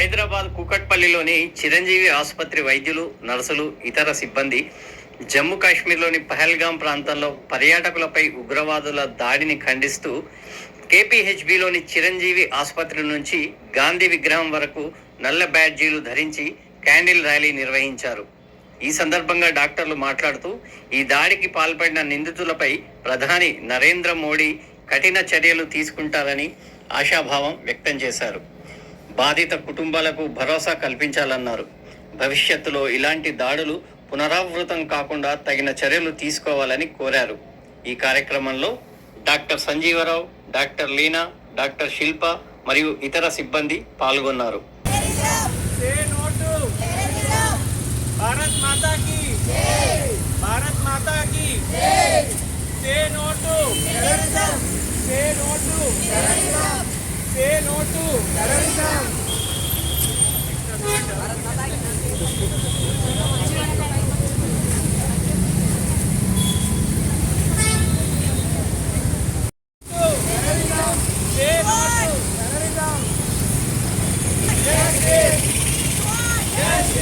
హైదరాబాద్ కూకట్పల్లిలోని చిరంజీవి ఆసుపత్రి వైద్యులు నర్సులు ఇతర సిబ్బంది జమ్మూ కాశ్మీర్లోని పహల్గాం ప్రాంతంలో పర్యాటకులపై ఉగ్రవాదుల దాడిని ఖండిస్తూ కేపీహెచ్బిలోని చిరంజీవి ఆసుపత్రి నుంచి గాంధీ విగ్రహం వరకు నల్ల బ్యాడ్జీలు ధరించి క్యాండిల్ ర్యాలీ నిర్వహించారు. ఈ సందర్భంగా డాక్టర్లు మాట్లాడుతూ ఈ దాడికి పాల్పడిన నిందితులపై ప్రధాని నరేంద్ర మోడీ కఠిన చర్యలు తీసుకుంటారని ఆశాభావం వ్యక్తం చేశారు. బాధిత కుటుంబాలకు భరోసా కల్పించాలన్నారు భవిష్యత్తులో ఇలాంటి దాడులు పునరావృతం కాకుండా తగిన చర్యలు తీసుకోవాలని కోరారు ఈ కార్యక్రమంలో doctor Sanjeevarao doctor Leena doctor Shilpa మరియు ఇతర సిబ్బంది పాల్గొన్నారు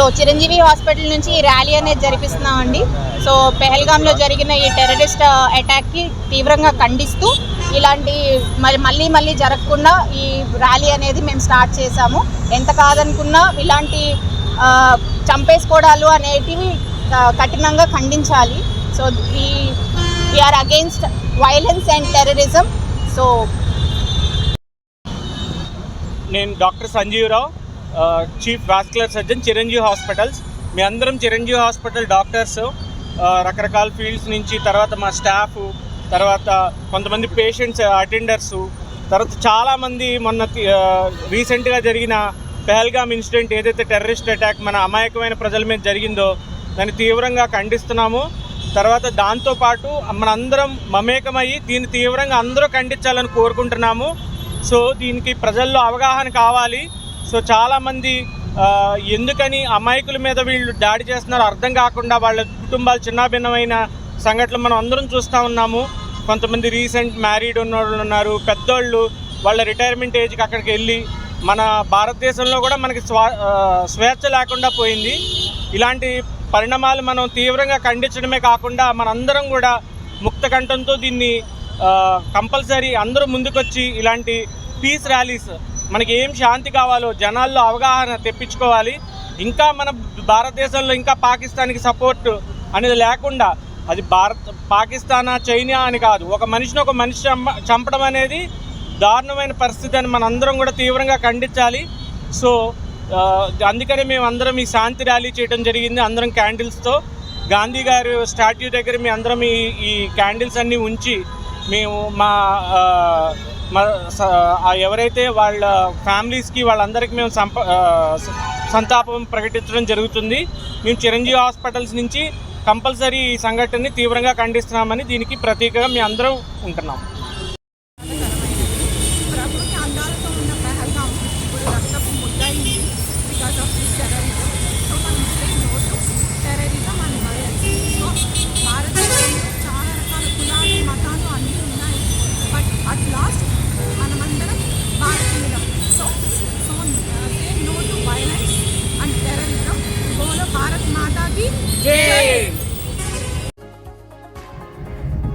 సో చిరంజీవి హాస్పిటల్ నుంచి ఈ ర్యాలీ అనేది జరిపిస్తున్నామండి. సో పెహల్గాంలో జరిగిన ఈ టెర్రరిస్ట్ అటాక్కి తీవ్రంగా ఖండిస్తూ ఇలాంటి మరి మళ్ళీ మళ్ళీ జరగకుండా ఈ ర్యాలీ అనేది మేము స్టార్ట్ చేశాము. ఎంత కాదనుకున్నా ఇలాంటి చంపేసుకోవడాలు అనేటివి కఠినంగా ఖండించాలి. సో ఈ we are against violence and terrorism so నేను doctor Sanjeevarao Rao. Chief vascular surgeon Chiranjeevi hospitals మీ అందరం చిరంజీవి హాస్పిటల్ డాక్టర్స్ రకరకాల ఫీల్డ్స్ నుంచి తర్వాత మా స్టాఫ్ తర్వాత కొంతమంది పేషెంట్స్ అటెండర్స్ తర్వాత చాలామంది మొన్న రీసెంట్గా జరిగిన పెహల్గామ్ ఇన్సిడెంట్ ఏదైతే టెర్రరిస్ట్ అటాక్ మన అమాయకమైన ప్రజల మీద జరిగిందో దాన్ని తీవ్రంగా ఖండిస్తున్నాము. తర్వాత దాంతోపాటు మనందరం మమేకమయ్యి దీన్ని తీవ్రంగా అందరూ ఖండించాలని కోరుకుంటున్నాము. సో దీనికి ప్రజల్లో అవగాహన కావాలి. సో చాలామంది ఎందుకని అమాయకుల మీద వీళ్ళు దాడి చేస్తున్నారో అర్థం కాకుండా వాళ్ళ కుటుంబాలు చిన్నాభిన్నమైన సంఘటనలు మనం అందరం చూస్తూ ఉన్నాము. కొంతమంది రీసెంట్ మ్యారీడ్ ఉన్నోళ్ళు ఉన్నారు పెద్దోళ్ళు వాళ్ళ రిటైర్మెంట్ ఏజ్కి అక్కడికి వెళ్ళి మన భారతదేశంలో కూడా మనకి స్వా స్వేచ్ఛ లేకుండా పోయింది. ఇలాంటి పరిణామాలు మనం తీవ్రంగా ఖండించడమే కాకుండా మనందరం కూడా ముక్త కంఠంతో దీన్ని కంపల్సరీ అందరూ ముందుకొచ్చి ఇలాంటి పీస్ ర్యాలీస్ మనకి ఏం శాంతి కావాలో జనాల్లో అవగాహన తెప్పించుకోవాలి. ఇంకా మన భారతదేశంలో ఇంకా పాకిస్తాన్కి సపోర్ట్ అనేది లేకుండా అది భారత్ పాకిస్తానా చైనా అని కాదు. ఒక మనిషిని ఒక మనిషి చంప చంపడం అనేది దారుణమైన పరిస్థితి అని మనందరం కూడా తీవ్రంగా ఖండించాలి. సో అందుకనే మేము అందరం ఈ శాంతి ర్యాలీ చేయడం జరిగింది అందరం క్యాండిల్స్తో. గాంధీ గారు స్టాట్యూ దగ్గర మీ అందరం ఈ ఈ క్యాండిల్స్ అన్నీ ఉంచి మేము మా ఎవరైతే వాళ్ళ ఫ్యామిలీస్కి వాళ్ళందరికీ మేము సంప సంతాపం ప్రకటించడం జరుగుతుంది. మేము చిరంజీవి హాస్పిటల్స్ నుంచి కంపల్సరీ ఈ సంఘటనని తీవ్రంగా ఖండిస్తున్నామని దీనికి ప్రతీకగా మేము అందరం ఉంటున్నాం.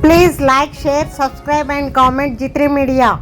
Please like, share, subscribe and comment G3 Media.